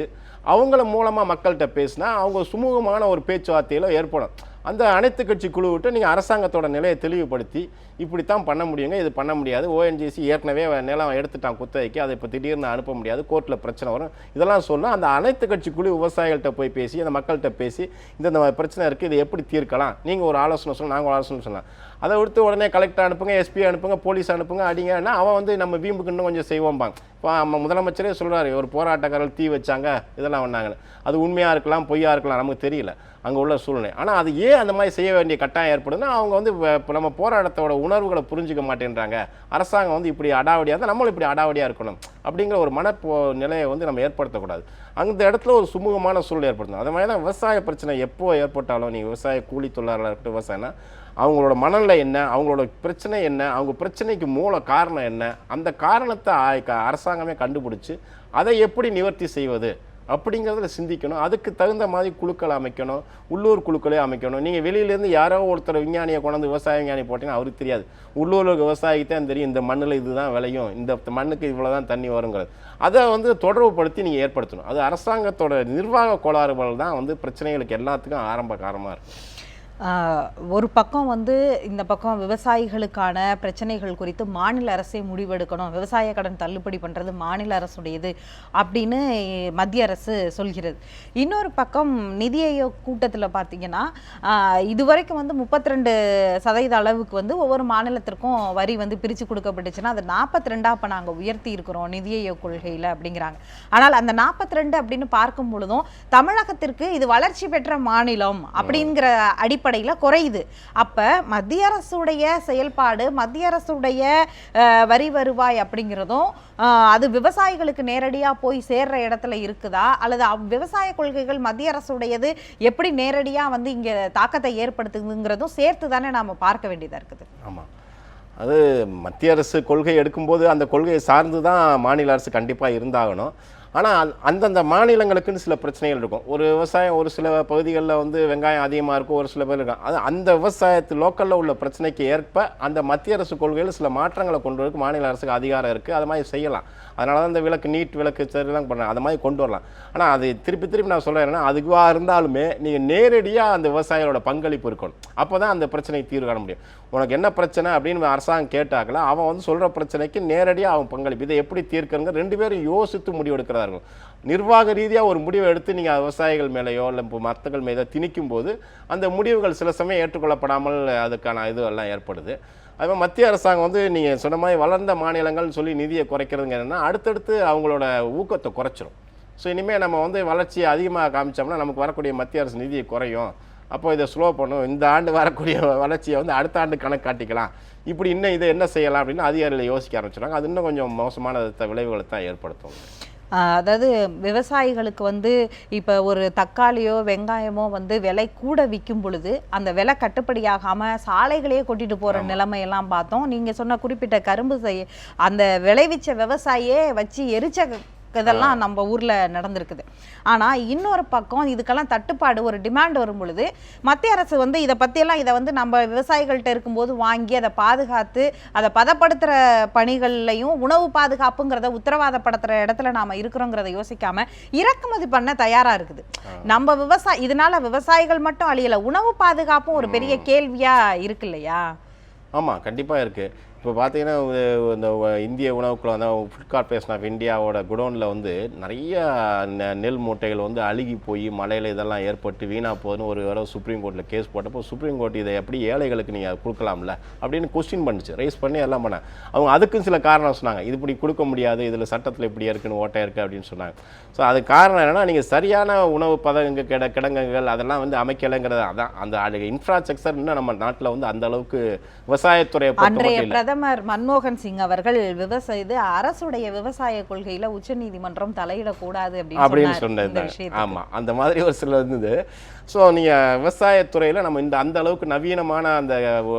அவங்கள மூலமாக மக்கள்கிட்ட பேசினா அவங்க சுமூகமான ஒரு பேச்சுவார்த்தையில் ஏற்படும். அந்த அனைத்து கட்சி குழு விட்டு நீங்கள் அரசாங்கத்தோட நிலையை தெளிவுபடுத்தி இப்படித்தான் பண்ண முடியுங்க இது பண்ண முடியாது. ஓஎன்ஜிசி ஏற்கனவே நிலம் எடுத்துட்டான் குத்தகைக்கு அதை இப்போ திடீர்னு அனுப்ப முடியாது. கோர்ட்டில் பிரச்சனை வரும். இதெல்லாம் சொன்னால் அந்த அனைத்து கட்சி குழு விவசாயிகள்கிட்ட போய் பேசி அந்த மக்கள்கிட்ட பேசி இந்த பிரச்சனை இருக்குது இதை எப்படி தீர்க்கலாம்? நீங்கள் ஒரு ஆலோசனை சொல்லலாம் நாங்கள் ஒரு ஆலோசனை சொல்லலாம் அதை விடுத்து உடனே கலெக்டர் அனுப்புங்க எஸ்பி அனுப்புங்க போலீஸ் அனுப்புங்க அடிங்கன்னா அவன் வந்து நம்ம வீம்புக்கு இன்னும் கொஞ்சம் செய்வோம்பாங்க. இப்போ நம்ம முதலமைச்சரே சொல்கிறாரு ஒரு போராட்டக்காரர்கள் தீ வச்சாங்க இதெல்லாம் வந்தாங்கன்னு அது உண்மையாக இருக்கலாம் பொய்யாக இருக்கலாம் நமக்கு தெரியல. அங்கே உள்ள சூழ்நிலை. ஆனால் அது ஏன் அந்த மாதிரி செய்ய வேண்டிய கட்டாயம் ஏற்படுதுன்னா அவங்க வந்து இப்போ நம்ம போராட்டத்தோட உணர்வுகளை புரிஞ்சுக்க மாட்டேன்றாங்க. அரசாங்கம் வந்து இப்படி அடாவடியாக இருந்தால் நம்மளும் இப்படி அடாவடியாக இருக்கணும். அப்படிங்கிற ஒரு மனப்போ நிலையை வந்து நம்ம ஏற்படுத்தக்கூடாது. அந்த இடத்துல ஒரு சுமூகமான சூழல் ஏற்படுத்தணும். அது மாதிரி தான் விவசாய பிரச்சனை எப்போ ஏற்பட்டாலும் நீங்கள் விவசாய கூலி தொழிலாளர் இருக்கட்டும் விவசாயம்னா அவங்களோட மனநிலை என்ன அவங்களோட பிரச்சனை என்ன அவங்க பிரச்சனைக்கு மூல காரணம் என்ன அந்த காரணத்தை க- அரசாங்கமே கண்டுபிடிச்சு அதை எப்படி நிவர்த்தி செய்வது அப்படிங்கிறதுல சிந்திக்கணும். அதுக்கு தகுந்த மாதிரி குழுக்கள் அமைக்கணும் உள்ளூர் குழுக்களே அமைக்கணும். நீங்கள் வெளியிலேருந்து யாரோ ஒருத்தர் விஞ்ஞானியை கொண்டாந்து விவசாய விஞ்ஞானி போட்டீங்கன்னா அவருக்கு தெரியாது. உள்ளூரில் விவசாயிக்கு தான் தெரியும் இந்த மண்ணில் இதுதான் விளையும் இந்த மண்ணுக்கு இவ்வளோ தான் தண்ணி வருங்கிறது. அதை வந்து தொடர்புபடுத்தி நீங்கள் ஏற்படுத்தணும். அது அரசாங்கத்தோட நிர்வாக கோளாறுகள் தான் வந்து பிரச்சனைகளுக்கு எல்லாத்துக்கும் ஆரம்ப காரணமாக இருக்குது ஒரு பக்கம் வந்து இந்த பக்கம் விவசாயிகளுக்கான பிரச்சனைகள் குறித்து மாநில அரசே முடிவெடுக்கணும் விவசாய கடன் தள்ளுபடி பண்ணுறது மாநில அரசுடையது அப்படின்னு மத்திய அரசு சொல்கிறது. இன்னொரு பக்கம் நிதி ஆயோக் கூட்டத்தில் பார்த்தீங்கன்னா இதுவரைக்கும் வந்து முப்பத்தி ரெண்டு சதவீத அளவுக்கு வந்து ஒவ்வொரு மாநிலத்திற்கும் வரி வந்து பிரித்து கொடுக்கப்பட்டுச்சுன்னா அது நாற்பத்தி ரெண்டாக இப்போ நாங்கள் உயர்த்தி இருக்கிறோம் நிதி ஆயோக் கொள்கையில் அப்படிங்கிறாங்க. ஆனால் அந்த நாற்பத்தி ரெண்டு அப்படின்னு பார்க்கும் பொழுதும் தமிழகத்திற்கு இது வளர்ச்சி பெற்ற மாநிலம் அப்படிங்கிற அடிப்படையில் குறையுது. அப்போ மத்திய அரசுடைய செயல்பாடு மத்திய அரசுடைய வரி வருவாய் அப்படிங்கிறதும் அது விவசாயிகளுக்கு நேரடியாக போய் சேர்ற இடத்துல இருக்குதா? அல்லது அவ்- விவசாய கொள்கைகள் மத்திய அரசுடையது எப்படி நேரடியாக வந்து இங்கே தாக்கத்தை ஏற்படுத்துதுங்கிறதும் சேர்த்து தானே நாம் பார்க்க வேண்டியதாக இருக்குது. ஆமாம் அது மத்திய அரசு கொள்கை எடுக்கும்போது அந்த கொள்கையை சார்ந்து தான் மாநில அரசு கண்டிப்பாக இருந்தாகணும். ஆனால் அந்தந்த மாநிலங்களுக்குன்னு சில பிரச்சனைகள் இருக்கும். ஒரு விவசாயம் ஒரு சில பகுதிகளில் வந்து வெங்காயம் அதிகமாக இருக்கும் ஒரு சில பேர் இருக்கும் அது அந்த விவசாயத்து லோக்கலில் உள்ள பிரச்சனைக்கு ஏற்ப அந்த மத்திய அரசு கொள்கையில் சில மாற்றங்களை கொண்டு வரதுக்கு மாநில அரசுக்கு அதிகாரம் இருக்குது அது மாதிரி செய்யலாம். அதனால தான் இந்த விளக்கு நீட் விளக்கு சரிலாம் பண்ணுறாங்க அது மாதிரி கொண்டு வரலாம். ஆனால் அது திருப்பி திருப்பி நான் சொல்கிறேன்னா அதுவாக இருந்தாலுமே நீங்கள் நேரடியாக அந்த விவசாயிகளோட பங்களிப்பு இருக்கணும். அப்போ தான் அந்த பிரச்சனைக்கு தீர்வு காண முடியும். உனக்கு என்ன பிரச்சனை அப்படின்னு அரசாங்கம் கேட்டாக்கல அவன் வந்து சொல்கிற பிரச்சனைக்கு நேரடியாக அவன் பங்களிப்பு. இதை எப்படி தீர்க்கணுங்க ரெண்டு பேரும் யோசித்து முடிவெடுக்கிறார்கள் நிர்வாக ரீதியாக ஒரு முடிவை எடுத்து நீங்கள் விவசாயிகள் மேலேயோ இல்லை இப்போ மற்றகள் திணிக்கும் போது அந்த முடிவுகள் சில சமயம் ஏற்றுக்கொள்ளப்படாமல் அதுக்கான இது எல்லாம் ஏற்படுது. அது மாதிரி மத்திய அரசாங்கம் வந்து நீங்கள் சொன்ன மாதிரி வளர்ந்த மாநிலங்கள்னு சொல்லி நிதியை குறைக்கிறதுங்க என்னன்னா அடுத்தடுத்து அவங்களோட ஊக்கத்தை குறைச்சிரும். ஸோ இனிமேல் நம்ம வந்து வளர்ச்சியை அதிகமாக காமிச்சோம்னா நமக்கு வரக்கூடிய மத்திய அரசு நிதியை குறையும். அப்போ இதை ஸ்லோ பண்ணும். இந்த ஆண்டு வரக்கூடிய வளர்ச்சியை வந்து அடுத்த ஆண்டு கணக்கு காட்டிக்கலாம். இப்படி இன்னும் இதை என்ன செய்யலாம் அப்படின்னு அதிகாரிகள் யோசிக்க ஆரம்பிச்சிடுறாங்க. அது இன்னும் கொஞ்சம் மோசமான விளைவுகளை தான் ஏற்படுத்தும். அதாவது விவசாயிகளுக்கு வந்து இப்போ ஒரு தக்காளியோ வெங்காயமோ வந்து விலை கூட விற்கும் பொழுது அந்த விலை கட்டுப்படியாகாம சாலைகளையே கொட்டிட்டு போற நிலைமையெல்லாம் பார்த்தோம். நீங்க சொன்ன குறிப்பிட்ட கரும்பு செய் அந்த விளைவிச்ச விவசாயியே வச்சு எரிச்ச இதெல்லாம் நம்ம ஊர்ல நடந்திருக்குது. ஆனா இன்னொரு பக்கம் இதுக்கெல்லாம் தட்டுப்பாடு ஒரு டிமாண்ட் வரும் பொழுது மத்திய அரசு வந்து இதை பற்றியெல்லாம் இதை வந்து நம்ம விவசாயிகள்கிட்ட இருக்கும்போது வாங்கி அதை பாதுகாத்து அதை பதப்படுத்துகிற பணிகள்லையும் உணவு பாதுகாப்புங்கிறத உத்தரவாதப்படுத்துகிற இடத்துல நாம் இருக்கிறோங்கிறத யோசிக்காம இறக்குமதி பண்ண தயாராக இருக்குது. நம்ம விவசாய இதனால விவசாயிகள் மட்டும் அழியலை உணவு பாதுகாப்பும் ஒரு பெரிய கேள்வியாக இருக்கு இல்லையா? ஆமாம் கண்டிப்பாக இருக்குது இப்போ பார்த்தீங்கன்னா இந்த இந்திய உணவுக்குள்ள வந்து ஃபுட் கார்பரேஷன் ஆஃப் இந்தியாவோட குடோனில் வந்து நிறைய நெ- நெல் மூட்டைகள் வந்து அழுகி போய் மழையில் இதெல்லாம் ஏற்பட்டு வீணாக போகுதுன்னு ஒரு தடவை சுப்ரீம் கோர்ட்டில் கேஸ் போட்டப்போ சுப்ரீம் கோர்ட் இதை எப்படி ஏழைகளுக்கு நீங்கள் கொடுக்கலாம்ல அப்படின்னு கொஸ்டின் பண்ணுச்சு. ரைஸ் பண்ணி எல்லாம் பண்ணாங்க அவங்க அதுக்கும் சில காரணம் சொன்னாங்க. இது இப்படி கொடுக்க முடியாது இதில் சட்டத்தில் இப்படி இருக்குன்னு ஓட்டை இருக்குது அப்படின்னு சொன்னாங்க. ஸோ அது காரணம் என்னன்னா நீங்கள் சரியான உணவு பதங்க கிட கிடங்குகள் அதெல்லாம் வந்து அமைக்கலைங்கிறது அதான். அந்த இன்ஃப்ராஸ்ட்ரக்சர் இன்னும் நம்ம நாட்டில் வந்து அந்த அளவுக்கு விவசாயத்துறையை பொறுத்த பிரதமர் மன்மோகன் சிங் அவர்கள் விவசாய இது அரசுடைய விவசாய கொள்கையில உச்சநீதிமன்றம் தலையிடக்கூடாது அப்படின்னு சொன்னது. ஆமா அந்த மாதிரி ஒரு சில இருந்தது. ஸோ நீங்கள் விவசாயத்துறையில் நம்ம இந்த அந்த அளவுக்கு நவீனமான அந்த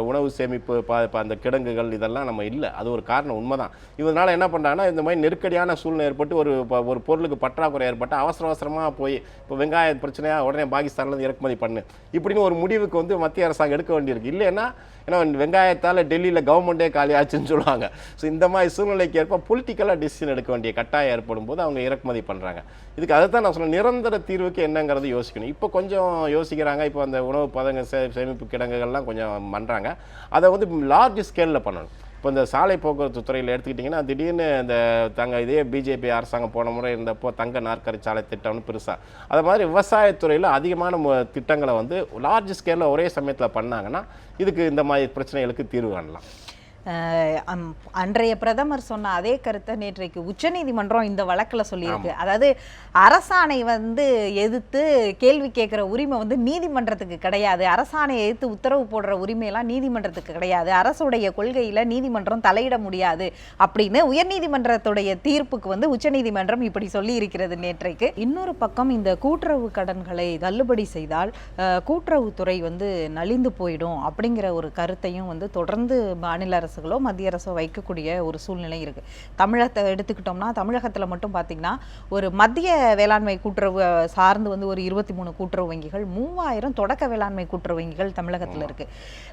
உணவு சேமிப்பு அந்த கிடங்குகள் இதெல்லாம் நம்ம இல்லை. அது ஒரு காரணம் உண்மைதான். இதனால என்ன பண்ணுறாங்கன்னா இந்த மாதிரி நெருக்கடியான சூழ்நிலை ஏற்பட்டு ஒரு ஒரு பொருளுக்கு பற்றாக்குறை ஏற்பட்டு அவசர அவசரமாக போய் இப்போ வெங்காய பிரச்சனையா உடனே பாகிஸ்தான்லேருந்து இறக்குமதி பண்ணு. இப்படின்னு ஒரு முடிவுக்கு வந்து மத்திய அரசாங்கம் எடுக்க வேண்டியிருக்கு. இல்லைன்னா ஏன்னா வெங்காயத்தால் டெல்லியில் கவர்மெண்ட்டே காலியாச்சுன்னு சொல்லுவாங்க. ஸோ இந்த மாதிரி சூழ்நிலைக்கு ஏற்ப பொலிட்டிக்கலாக டிசிஷன் எடுக்க வேண்டிய கட்டாயம் ஏற்படும் போது அவங்க இறக்குமதி பண்ணுறாங்க இதுக்கு அதை தான் நான் சொன்னேன். நிரந்தர தீர்வுக்கு என்னங்கிறது யோசிக்கணும். இப்போ கொஞ்சம் யோசிக்கிறாங்க. இப்போ அந்த உணவு பதங்க சே சேமிப்பு கிடங்குகள்லாம் கொஞ்சம் பண்ணுறாங்க அதை வந்து லார்ஜ் ஸ்கேலில் பண்ணணும். இப்போ இந்த சாலை போக்குவரத்து துறையில் எடுத்துக்கிட்டிங்கன்னா திடீர்னு இந்த தங்க இதே பிஜேபி அரசாங்கம் போன முறை இருந்தப்போ தங்க நாற்கரை சாலை திட்டம்னு பெருசாக அது மாதிரி விவசாயத்துறையில் அதிகமான திட்டங்களை வந்து லார்ஜ் ஸ்கேலில் ஒரே சமயத்தில் பண்ணாங்கன்னா இதுக்கு இந்த மாதிரி பிரச்சனைகளுக்கு தீர்வு காணலாம். அன்றைய பிரதமர் சொன்ன அதே கருத்தை நேற்றைக்கு உச்சநீதிமன்றம் இந்த வழக்குல சொல்லியிருக்கு. அதாவது அரசாணை வந்து எதிர்த்து கேள்வி கேட்குற உரிமை வந்து நீதிமன்றத்துக்கு கிடையாது. அரசாணையை எதிர்த்து உத்தரவு போடுற உரிமையெல்லாம் நீதிமன்றத்துக்கு கிடையாது. அரசுடைய கொள்கையில நீதிமன்றம் தலையிட முடியாது அப்படின்னு உயர்நீதிமன்றத்துடைய தீர்ப்புக்கு வந்து உச்சநீதிமன்றம் இப்படி சொல்லி இருக்கிறது நேற்றைக்கு. இன்னொரு பக்கம் இந்த கூட்டுறவு கடன்களை தள்ளுபடி செய்தால் கூட்டுறவுத்துறை வந்து நலிந்து போயிடும் அப்படிங்கிற ஒரு கருத்தையும் வந்து தொடர்ந்து மாநில அரசுகளோ மத்திய அரசோ வைக்கக்கூடிய ஒரு சூழ்நிலை இருக்கு. தமிழகத்தை எடுத்துக்கிட்டோம்னா தமிழகத்துல மட்டும் பார்த்தீங்கன்னா ஒரு மத்திய வேளாண்மை கூட்டுறவு சார்ந்து வந்து ஒரு இருபத்தி மூணு கூட்டுறவு வங்கிகள் மூவாயிரம் தொடக்க வேளாண்மை கூட்டுறவு வங்கிகள் தமிழகத்துல இருக்கு.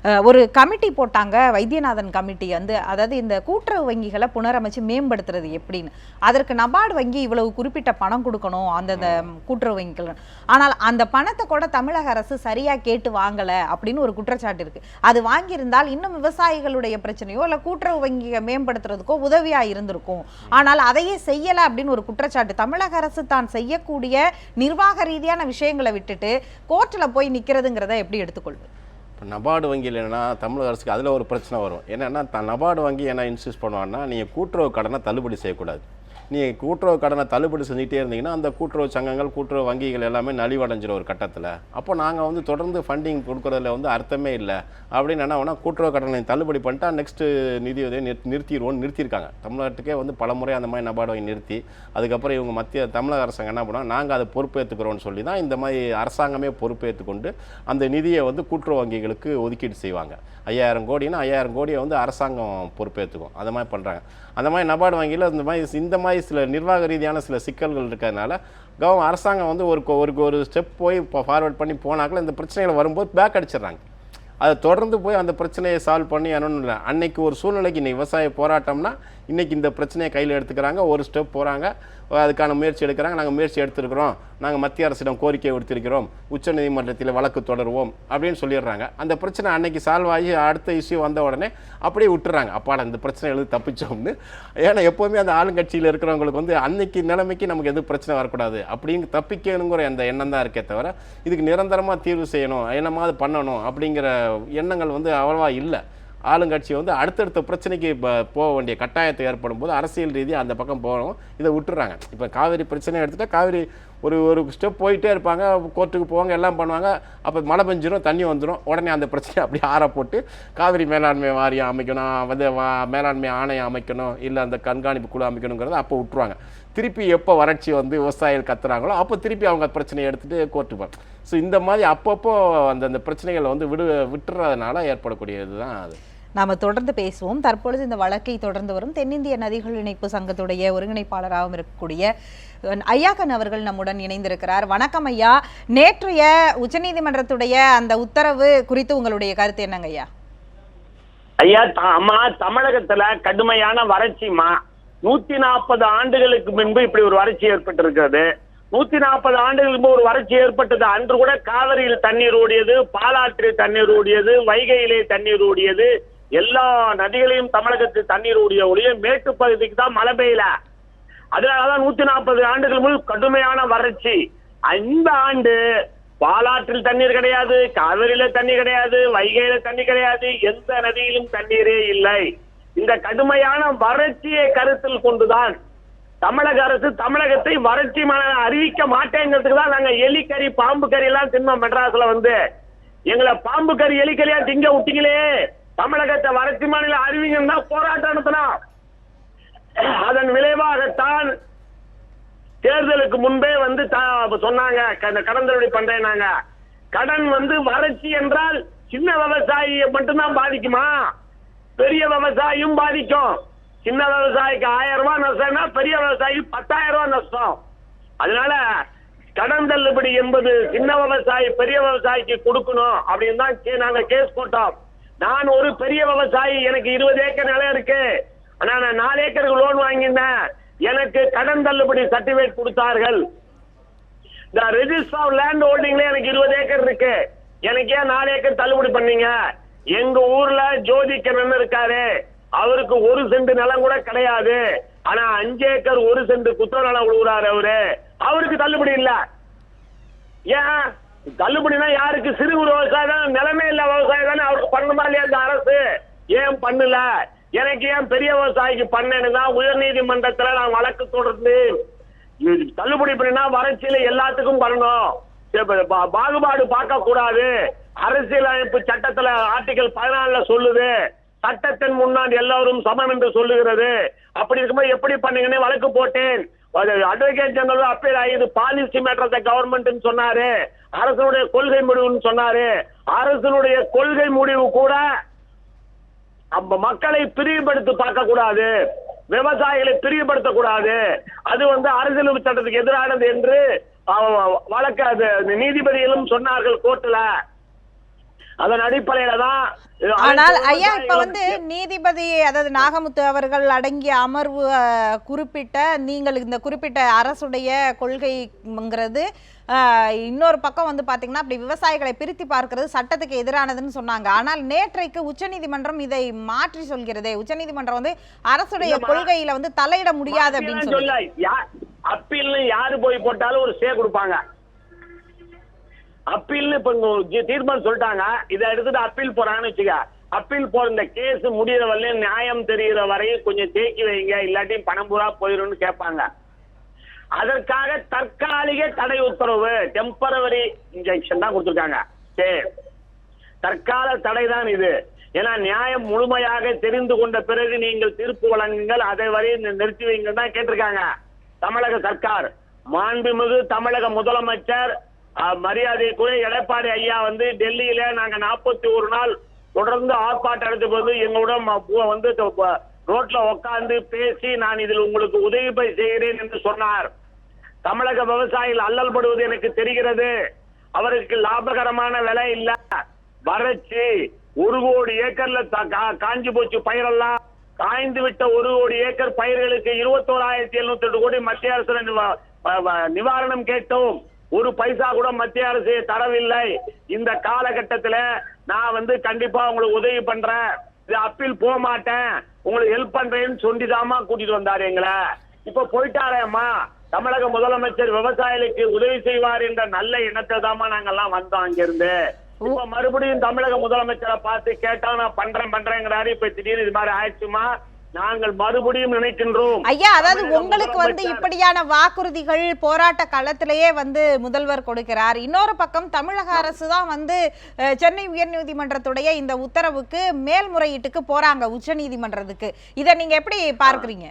அஹ், ஒரு கமிட்டி போட்டாங்க வைத்தியநாதன் கமிட்டி. வந்து அதாவது இந்த கூட்டுறவு வங்கிகளை புனரமைச்சு மேம்படுத்துறது எப்படின்னு. அதற்கு நபார்டு வங்கி இவ்வளவு குறிப்பிட்ட பணம் கொடுக்கணும் அந்தந்த கூட்டுறவு வங்கிகள். ஆனால் அந்த பணத்தை கூட தமிழக அரசு சரியா கேட்டு வாங்கல அப்படின்னு ஒரு குற்றச்சாட்டு இருக்கு. அது வாங்கியிருந்தால் இன்னும் விவசாயிகளுடைய பிரச்சனையோ இல்லை கூட்டுறவு வங்கியை மேம்படுத்துறதுக்கோ உதவியாக இருந்திருக்கும். ஆனால் அதையே செய்யலை அப்படின்னு ஒரு குற்றச்சாட்டு. தமிழக அரசு தான் செய்யக்கூடிய நிர்வாக ரீதியான விஷயங்களை விட்டுட்டு கோர்ட்டில் போய் நிக்கிறதுங்கிறத எப்படி எடுத்துக்கொள்வது? இப்போ நபார்டு வங்கியில் என்னென்னா தமிழக அரசுக்கு அதில் ஒரு பிரச்சனை வரும். என்னென்னா த நபார்டு வங்கி என்ன இன்சூஸ் பண்ணுவான்னா நீங்கள் கூட்டுறவு கடனை தள்ளுபடி செய்யக்கூடாது. நீங்கள் கூட்டுறவு கடனை தள்ளுபடி செஞ்சுக்கிட்டே இருந்தீங்கன்னா அந்த கூட்டுறவு சங்கங்கள் கூட்டுறவு வங்கிகள் எல்லாமே நலிவடைஞ்சிரும் ஒரு கட்டத்தில். அப்போ நாங்கள் வந்து தொடர்ந்து ஃபண்டிங் கொடுக்குறதுல வந்து அர்த்தமே இல்லை. அப்படின்னு என்ன வேணால் கூட்டுறவு கடனை தள்ளுபடி பண்ணிட்டா நெக்ஸ்ட்டு நிதி உதவி நிறுத்தி நிறுத்திடுவோம்னு நிறுத்தியிருக்காங்க தமிழ்நாட்டுக்கே வந்து பலமுறை அந்த மாதிரி நபார்டு நிறுத்தி அதுக்கப்புறம் இவங்க மத்திய தமிழக அரசாங்கம் என்ன பண்ணுவாங்க நாங்கள் அதை பொறுப்பேற்றுக்கிறோம்னு சொல்லி தான் இந்த மாதிரி அரசாங்கமே பொறுப்பேற்றுக்கொண்டு அந்த நிதியை வந்து கூட்டுறவு வங்கிகளுக்கு ஒதுக்கீடு செய்வாங்க. ஐயாயிரம் கோடினா ஐயாயிரம் கோடியை வந்து அரசாங்கம் பொறுப்பேற்றுக்கும் அந்த மாதிரி பண்ணுறாங்க அந்த மாதிரி நபார்டு வங்கியில் இந்த மாதிரி இந்த மாதிரி சில நிர்வாக ரீதியான சில சிக்கல்கள் இருக்கிறதுனால கவர்மெண்ட் அரசாங்கம் வந்து ஒரு ஒரு ஒரு ஸ்டெப் போய் இப்போ ஃபார்வர்ட் பண்ணி போனாக்கில் இந்த பிரச்சனைகள் வரும்போது பேக் அடிச்சிடுறாங்க. அதை தொடர்ந்து போய் அந்த பிரச்சனையை சால்வ் பண்ணி அனுன்னு இல்லை அன்னைக்கு ஒரு சூழ்நிலைக்கு இன்னைக்கு விவசாய போராட்டம்னா இன்றைக்கி இந்த பிரச்சனையை கையில் எடுத்துக்கிறாங்க ஒரு ஸ்டெப் போகிறாங்க அதுக்கான முயற்சி எடுக்கிறாங்க. நாங்கள் முயற்சி எடுத்திருக்கிறோம். நாங்கள் மத்திய அரசிடம் கோரிக்கை விடுத்திருக்கிறோம். உச்சநீதிமன்றத்தில் வழக்கு தொடருவோம் அப்படின்னு சொல்லிடுறாங்க. அந்த பிரச்சனை அன்னைக்கு சால்வ் ஆகி அடுத்த இஷ்யூ வந்த உடனே அப்படியே விட்டுறாங்க. அப்பாடா இந்த பிரச்சனை எழுதி தப்பிச்சோம்னு. ஏன்னா எப்போவுமே அந்த ஆளுங்கட்சியில் இருக்கிறவங்களுக்கு வந்து அன்னைக்கு நிலைமைக்கு நமக்கு எதுவும் பிரச்சனை வரக்கூடாது. அப்படின்னு தப்பிக்கணுங்கிற அந்த எண்ணம் தான் இருக்கே தவிர இதுக்கு நிரந்தரமாக தீர்வு செய்யணும் என்னமாவது பண்ணணும் அப்படிங்கிற எண்ணங்கள் வந்து அவ்வளவா இல்லை. ஆளுங்கட்சி வந்து அடுத்தடுத்த பிரச்சனைக்கு போக வேண்டிய கட்டாயத்தை ஏற்படும் போது அரசியல் ரீதியாக அந்த பக்கம் போகணும் இதை விட்டுறாங்க. இப்போ காவிரி பிரச்சனை எடுத்துகிட்டா காவிரி ஒரு ஒரு ஸ்டெப் போயிட்டே இருப்பாங்க கோர்ட்டுக்கு போவாங்க எல்லாம் பண்ணுவாங்க. அப்போ மழை பெஞ்சிடும் தண்ணி வந்துடும் உடனே அந்த பிரச்சனையை அப்படியே ஆற போட்டு காவிரி மேலாண்மை வாரியம் அமைக்கணும் வந்து வா- மேலாண்மை ஆணையம் அமைக்கணும் இல்லை அந்த கண்காணிப்பு குழு அமைக்கணுங்கிறத அப்போ விட்டுருவாங்க. திருப்பி எப்போ வறட்சி வந்து விவசாயிகள் கத்துறாங்களோ அப்போ திருப்பி அவங்க பிரச்சனையை எடுத்துகிட்டு கோர்ட்டுக்கு போவாங்க. ஸோ இந்த மாதிரி அப்பப்போ அந்த அந்த பிரச்சனைகளை வந்து விடு விட்டுறதுனால ஏற்படக்கூடியது தான் அது. நாம தொடர்ந்து பேசுவோம். தற்பொழுது இந்த வழக்கை தொடர்ந்து வரும். தென்னிந்திய நதிகள் இணைப்பு சங்கத்துடைய ஒருங்கிணைப்பாளராகவும் இருக்கக்கூடிய ஐயாக்கன் அவர்கள் நம்முடன் இணைந்திருக்கிறார். வணக்கம் ஐயா. நேற்றைய உச்சநீதிமன்றத்துடைய அந்த உத்தரவு குறித்து உங்களுடைய கருத்து என்னங்க ஐயா? ஐயா அம்மா தமிழகத்துல கடுமையான வறட்சிமா நூத்தி நாற்பது ஆண்டுகளுக்கு முன்பு இப்படி ஒரு வறட்சி ஏற்பட்டிருக்கிறது. நூத்தி நாற்பது ஆண்டுகளுக்கு ஒரு வறட்சி ஏற்பட்டது. அன்று கூட காவிரியில் தண்ணீர் ஓடியது பாலாற்றில் தண்ணீர் ஓடியது வைகையிலே தண்ணீர் ஓடியது. எல்லா நதிகளையும் தமிழகத்தில் தண்ணீர் ஓடிய ஒழிய மேட்டு பகுதிக்கு தான் மழை பெய்யல. அதனாலதான் நூத்தி நாற்பது ஆண்டுகள் முன் கடுமையான வறட்சி. இந்த ஆண்டு பாலாற்றில் தண்ணீர் கிடையாது காவிரியில தண்ணி கிடையாது வைகையில தண்ணி கிடையாது எந்த நதியிலும் தண்ணீரே இல்லை. இந்த கடுமையான வறட்சியை கருத்தில் கொண்டுதான் தமிழக அரசு தமிழகத்தை வறட்சி மன அறிவிக்க மாட்டேங்கிறதுக்கு தான் நாங்க எலிக்கறி பாம்பு கறி எல்லாம் தின்னோம் மெட்ராஸ்ல வந்து. எங்களை பாம்பு கறி எலிக்கறியா திங்க விட்டீங்களே. தமிழகத்தை வறட்சி மாநில அறிவிங்கன்னா போராட்டம் நடத்தினோம் அதன் விளைவாகத்தான் தேர்தலுக்கு முன்பே வந்து சொன்னாங்க க- கடன் தள்ளுபடி பண்றேனாங்க கடன் வந்து வறட்சி என்றால் சின்ன விவசாயியை மட்டும்தான் பாதிக்குமா? பெரிய விவசாயியும் பாதிக்கும். சின்ன விவசாயிக்கு ஆயிரம் ரூபாய் நஷ்டம்னா பெரிய விவசாயி பத்தாயிரம் ரூபாய் நஷ்டம். அதனால கடன் தள்ளுபடி என்பது சின்ன விவசாயி பெரிய விவசாயிக்கு கொடுக்கணும் அப்படின்னு தான் கே- நாங்க கேஸ் போட்டோம். நான் ஒரு பெரிய விவசாயி எனக்கு இருபது ஏக்கர் நிலம் இருக்கு. ஆனா நான் நாலு ஏக்கருக்கு லோன் வாங்கினேன் எனக்கு கடன் தள்ளுபடி சர்டிபிகேட் கொடுத்தார்கள். இந்த ரெஜிஸ்டர் ஆஃப் லேண்ட் ஹோல்டிங்ல எனக்கு இருபது ஏக்கர் இருக்கு. எனக்கு ஏன் நாலு ஏக்கர் தள்ளுபடி பண்ணீங்க? எங்க ஊர்ல ஜோதிக்கரன் இருக்காரு. அவருக்கு ஒரு சென்ட் நிலம் கூட கிடையாது. ஆனா அஞ்சு ஏக்கர் ஒரு சென்ட் குத்த நிலம் விழுகிறாரு அவரு. அவருக்கு தள்ளுபடி இல்ல. ஏன்? தள்ளுபடினா யாருக்கு? சிறு குறு விவசாயம் தான் நிலமே இல்ல விவசாயம் தானே அவருக்கு பண்ணணுமா இல்லையா இந்த அரசு? ஏன் பண்ணல? எனக்கு ஏன் பெரிய விவசாயிக்கு பண்ணேன்னு தான் உயர் நீதிமன்றத்துல நான் வழக்கு தொடர்ந்து தள்ளுபடி பண்ணினா வறட்சியில எல்லாத்துக்கும் பண்ணணும். பாகுபாடு பார்க்க கூடாது அரசியலமைப்பு சட்டத்துல ஆர்டிகல் பதினாலுல சொல்லுது. சட்டத்தின் முன்னாடி எல்லாரும் சமம் என்று சொல்லுகிறது. அப்படி இருக்கும்போது எப்படி பண்ணீங்கன்னு வழக்கு போட்டேன். அட்வொகேட் ஜெனரல் அப்பீல் ஆகி இது பாலிசி மேட்டர் கவர்மெண்ட் சொன்னாரு. அரசனுடைய கொள்கை முடிவுன்னு சொன்னாரு. அரசனுடைய கொள்கை முடிவு கூட நம்ம மக்களை பிரிவுபடுத்தி பார்க்க கூடாது விவசாயிகளை பிரிவுபடுத்த கூடாது அது வந்து அரசியலமைப்பு சட்டத்துக்கு எதிரானது என்று வழக்கு அது நீதிபதிகளும் சொன்னார்கள் கோர்ட்டுல. அதன் அடிப்படையில தான் ஆனால் ஐயா இப்ப வந்து நீதிபதி அதாவது நாகமுத்து அவர்கள் அடங்கிய அமர்வு குறிப்பிட்ட நீங்கள் இந்த குறிப்பிட்ட அரசுடைய கொள்கைங்கிறது இன்னொரு பக்கம் வந்து பாத்தீங்கன்னா அப்படி விவசாயிகளை பிரித்து பார்க்கிறது சட்டத்துக்கு எதிரானதுன்னு சொன்னாங்க. ஆனால் நேற்றைக்கு உச்சநீதிமன்றம் இதை மாற்றி சொல்கிறதே. உச்சநீதிமன்றம் வந்து அரசுடைய. கொள்கையில வந்து தலையிட முடியாது அப்படின்னு சொல்லி. அப்பீல்னு யாரு போய் போட்டாலும் ஒரு சே கொடுப்பாங்க. அப்பீல்னு இப்ப தீர்மானம் சொல்லிட்டாங்க. இதை எடுத்துட்டு அப்பீல் போறாங்கன்னு வச்சுக்க அப்பீல் போற இந்த கேஸ் முடியற வரையும் நியாயம் தெரிகிற வரையும் கொஞ்சம் தேக்கி வைங்க இல்லாட்டி பணம் பூரா போயிரும்னு கேட்பாங்க. அதற்காக தற்காலிக தடை உத்தரவு டெம்பரவரி இன்ஜெக்ஷன் தான் கொடுத்துருக்காங்க. சரி தற்கால தடை தான் இது. ஏன்னா நியாயம் முழுமையாக தெரிந்து கொண்ட பிறகு நீங்கள் தீர்ப்பு வழங்குங்கள் அதை வரை நிறுத்தி வைங்க தான் கேட்டிருக்காங்க. தமிழக சர்க்கார் மாண்புமிகு தமிழக முதலமைச்சர் மரியாதைக்குரிய எடப்பாடி ஐயா வந்து டெல்லியில நாங்க நாற்பத்தி ஒரு நாள் தொடர்ந்து ஆர்ப்பாட்டம் நடத்தி போது எங்களுடன் வந்து ரோட்ல உட்கார்ந்து பேசி நான் இதில் உங்களுக்கு உதவி போய் செய்கிறேன் என்று சொன்னார். தமிழக விவசாயிகள் அல்லல் படுவது எனக்கு தெரிகிறது. அவருக்கு லாபகரமான விலை இல்ல. வறட்சி ஒரு கோடி ஏக்கர்ல த- கா- காஞ்சி போச்சு பயிரெல்லாம். காய்ந்து விட்ட ஒரு கோடி ஏக்கர் பயிர்களுக்கு இருபத்தோராயிரத்தி எழுநூத்தி எட்டு கோடி மத்திய அரசு வ- நிவாரணம் கேட்டோம். ஒரு பைசா கூட மத்திய அரசு தரவில்லை. இந்த காலகட்டத்துல நான் வந்து கண்டிப்பா உங்களுக்கு உதவி பண்றேன். இது அப்பீல் போக மாட்டேன். உங்களுக்கு ஹெல்ப் பண்றேன்னு சொல்லிதாமா கூட்டிட்டு வந்தாரு எங்களை. இப்ப போயிட்டாரேம்மா தமிழக முதலமைச்சர் விவசாயிகளுக்கு உதவி செய்வார் என்ற நல்ல எண்ணத்தை தாமா நாங்கெல்லாம் வந்தோம் அங்கிருந்து. இப்ப மறுபடியும் தமிழக முதலமைச்சரை பார்த்து கேட்டா நான் பண்றேன் பண்றேங்கிறாரு. இப்ப திடீர்னு இது மாதிரி ஆயிடுச்சுமா நாங்கள் மறுபடியும் நினைக்கின்றோம். ஐயா அதாவது உங்களுக்கு வந்து இப்படியான வாக்குறுதிகள் போராட்ட களத்திலேயே வந்து முதல்வர் கொடுக்கிறார். இன்னொரு பக்கம் தமிழக அரசு தான் வந்து சென்னை உயர்நீதிமன்றத்துடைய இந்த உத்தரவுக்கு மேல்முறையீட்டுக்கு போறாங்க உச்சநீதிமன்றத்துக்கு. இதை நீங்க எப்படி பார்க்கறீங்க?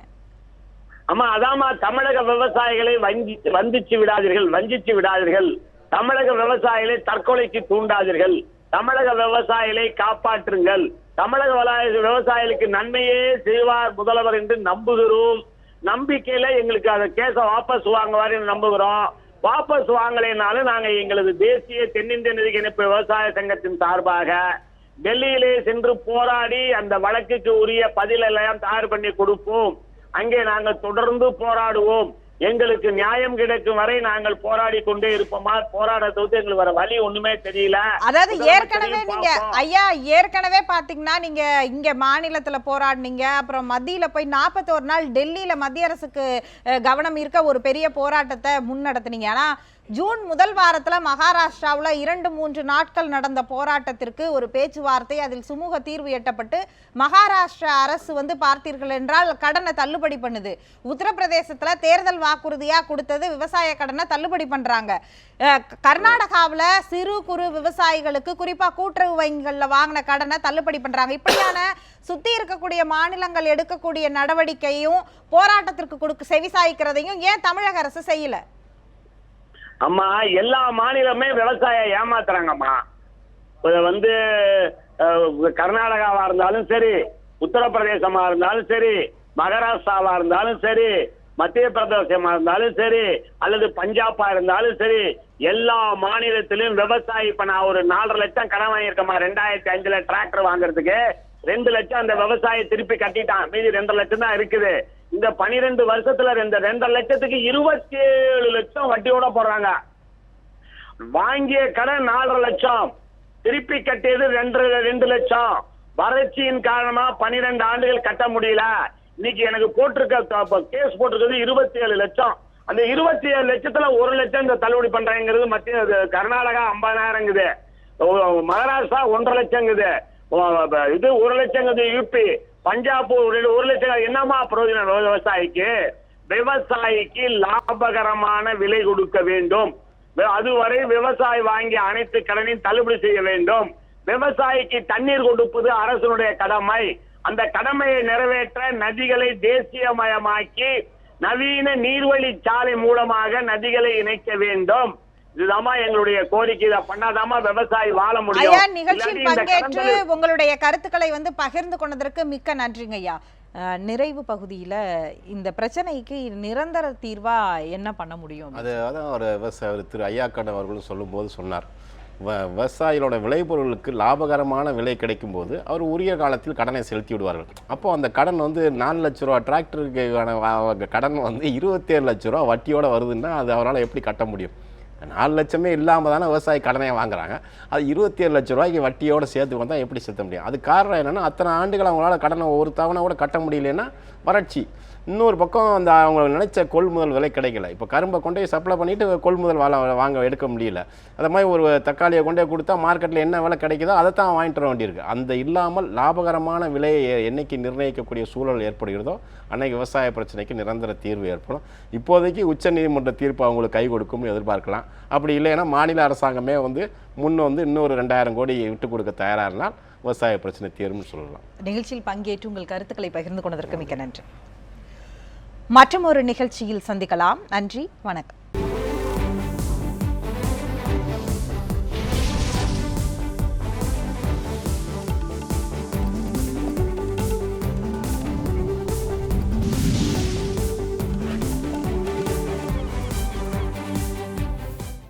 ஆமா அதாம்மா தமிழக விவசாயிகளை வஞ்சி வந்திச்சு விடாதீர்கள் வஞ்சிச்சு விடாதீர்கள். தமிழக விவசாயிகளை தற்கொலைக்கு தூண்டாதீர்கள். தமிழக விவசாயிகளை காப்பாற்றுங்கள். தமிழக விவசாய- விவசாயிகளுக்கு நன்மையே செய்வார் முதல்வர் என்று நம்புகிறோம். நம்பிக்கையில எங்களுக்கு அந்த கேச வாபஸ் வாங்குவார் என்று நம்புகிறோம். வாபஸ் வாங்கலைனாலும் நாங்க எங்களது தேசிய தென்னிந்திய நிதி இணைப்பு விவசாய சங்கத்தின் சார்பாக டெல்லியிலே சென்று போராடி அந்த வழக்குக்கு உரிய பதிலெல்லாம் தயார் பண்ணி கொடுப்போம். அங்கே நாங்கள் தொடர்ந்து போராடுவோம். எங்களுக்கு நியாயம் கிடைக்கும் வரை நாங்கள் போராடி கொண்டே இருப்போமா. போராட தவிர்த்து எங்களுக்கு வர வழி ஒண்ணுமே தெரியல. அதாவது ஏற்கனவே நீங்க. ஐயா ஏற்கனவே பாத்தீங்கன்னா நீங்க இங்க மாநிலத்துல போராடினீங்க. அப்புறம் மத்தியில போய் நாற்பத்தோரு நாள் டெல்லியில மத்திய அரசுக்கு கவனம் இருக்க ஒரு பெரிய போராட்டத்தை முன்னெடுத்துனீங்க ஆனா ஜூன் முதல் வாரத்தில் மகாராஷ்டிராவில் இரண்டு மூன்று நாட்கள் நடந்த போராட்டத்திற்கு ஒரு பேச்சுவார்த்தை அதில் சுமூக தீர்வு எட்டப்பட்டு மகாராஷ்டிரா அரசு வந்து பார்த்தீர்கள் என்றால் கடனை தள்ளுபடி பண்ணுது. உத்தரப்பிரதேசத்தில் தேர்தல் வாக்குறுதியாக கொடுத்தது விவசாய கடனை தள்ளுபடி பண்ணுறாங்க கர்நாடகாவில் சிறு குறு விவசாயிகளுக்கு குறிப்பாக கூட்டுறவு வங்கிகளில் வாங்கின கடனை தள்ளுபடி பண்ணுறாங்க இப்படியான சுற்றி இருக்கக்கூடிய மாநிலங்கள் எடுக்கக்கூடிய நடவடிக்கையும் போராட்டத்திற்கு கொடுக்க செவிசாய்க்கிறதையும் ஏன் தமிழக அரசு செய்யலை? அம்மா எல்லா மாநிலமே விவசாய ஏமாத்துறாங்கம்மா. இது வந்து கர்நாடகாவா இருந்தாலும் சரி உத்தரப்பிரதேசமா இருந்தாலும் சரி மகாராஷ்டிராவா இருந்தாலும் சரி மத்திய பிரதேசமா இருந்தாலும் சரி அல்லது பஞ்சாபா இருந்தாலும் சரி எல்லா மாநிலத்திலும் விவசாயி இப்ப நான் ஒரு நாலரை லட்சம் கடன் வாங்கியிருக்கேம்மா. ரெண்டாயிரத்தி அஞ்சுல டிராக்டர் வாங்குறதுக்கு ரெண்டு லட்சம் அந்த விவசாயி திருப்பி கட்டிட்டான். மீதி ரெண்டு லட்சம் தான் இருக்குது. இந்த பனிரெண்டு வருஷத்துல ரெண்டு ரெண்டரை லட்சத்துக்கு இருபத்தி ஏழு லட்சம் வட்டியோட போடுறாங்க. வாங்கிய கடன் நாலரை லட்சம். திருப்பி கட்டியது ரெண்டு ரெண்டு லட்சம். வறட்சியின் காரணமா பனிரெண்டு ஆண்டுகள் கட்ட முடியல. இன்னைக்கு எனக்கு போட்டிருக்க கேஸ் போட்டிருக்கிறது இருபத்தி ஏழு லட்சம். அந்த இருபத்தி ஏழு லட்சத்துல ஒரு லட்சம் இந்த தள்ளுபடி பண்றாங்கிறது மத்திய கர்நாடகா ஐம்பதாயிரங்குது மகாராஷ்டிரா ஒன்றரை லட்சங்குது. இது ஒரு லட்சங்குது யூபி. பஞ்சாப் ஒரு ஒரு லட்சம் என்னமா பிரயோஜனம்? விவசாயிக்கு. விவசாயிக்கு லாபகரமான விலை கொடுக்க வேண்டும். அதுவரை விவசாயி வாங்கிய அனைத்து கடனையும் தள்ளுபடி செய்ய வேண்டும். விவசாயிக்கு தண்ணீர் கொடுப்பது அரசனுடைய கடமை. அந்த கடமையை நிறைவேற்ற நதிகளை தேசியமயமாக்கி நவீன நீர்வழி சாலை மூலமாக நதிகளை இணைக்க வேண்டும். இதுதாம்மா எங்களுடைய கோரிக்கை. இதை பண்ணாதாம்மா விவசாயி வாழ முடியும். ஐயா நிகழ்ச்சியில் பங்கேற்று உங்களுடைய கருத்துக்களை வந்து பகிர்ந்து கொண்டதற்கு மிக்க நன்றிங்க ஐயா. நிறைவு பகுதியில இந்த பிரச்சனைக்கு நிரந்தர தீர்வா என்ன பண்ண முடியும்? அது அதான் ஒரு விவசாய திரு ஐயாக்கடன் அவர்களும் சொல்லும்போது சொன்னார். வ விவசாயிகளோட விளைபொருளுக்கு லாபகரமான விலை கிடைக்கும்போது அவர் உரிய காலத்தில் கடனை செலுத்தி விடுவார்கள். அப்போ அந்த கடன் வந்து நாலு லட்ச ரூபா டிராக்டருக்கான கடன் வந்து இருபத்தேழு லட்ச ரூபா வட்டியோட வருதுன்னா அது அவரால் எப்படி கட்ட முடியும்? நாலு லட்சமே இல்லாமல் தானே விவசாயி கடனை வாங்குறாங்க. அது இருபத்தி ஏழு லட்ச ரூபாய்க்கு வட்டியோட சேர்த்து வந்தால் எப்படி செலுத்த முடியும்? அது காரணம் என்னென்னா அத்தனை ஆண்டுகள் அவங்களால கடனை ஒரு தவணை கூட கட்ட முடியலன்னா வறட்சி. இன்னொரு பக்கம் அந்த அவங்க நினைச்ச கொள்முதல் விலை கிடைக்கல. இப்போ கரும்பை கொண்டு போய் சப்ளை பண்ணிட்டு கொள்முதல் வாழ வாங்க எடுக்க முடியல. அது மாதிரி ஒரு தக்காளியை கொண்டே கொடுத்தா மார்க்கெட்டில் என்ன விலை கிடைக்குதோ அதை தான் வாங்கிட்டு வர வேண்டியிருக்கு. அந்த இல்லாமல் லாபகரமான விலையை என்னைக்கு நிர்ணயிக்கக்கூடிய சூழல் ஏற்படுகிறதோ அன்னைக்கு விவசாய பிரச்சனைக்கு நிரந்தர தீர்வு ஏற்படும். இப்போதைக்கு உச்சநீதிமன்ற தீர்ப்பு அவங்களுக்கு கை கொடுக்கும்னு எதிர்பார்க்கலாம். அப்படி இல்லைன்னா மாநில அரசாங்கமே வந்து முன்ன வந்து இன்னொரு ரெண்டாயிரம் கோடி விட்டு கொடுக்க தயாராக இருந்தால் விவசாய பிரச்சனை தீரும்னு சொல்லலாம். நிகழ்ச்சியில் பங்கேற்று உங்கள் கருத்துக்களை பகிர்ந்து கொண்டதற்கு மிக்க நன்றி. மற்றும் ஒரு நிகழ்ச்சியில் சந்திக்கலாம். நன்றி. வணக்கம்.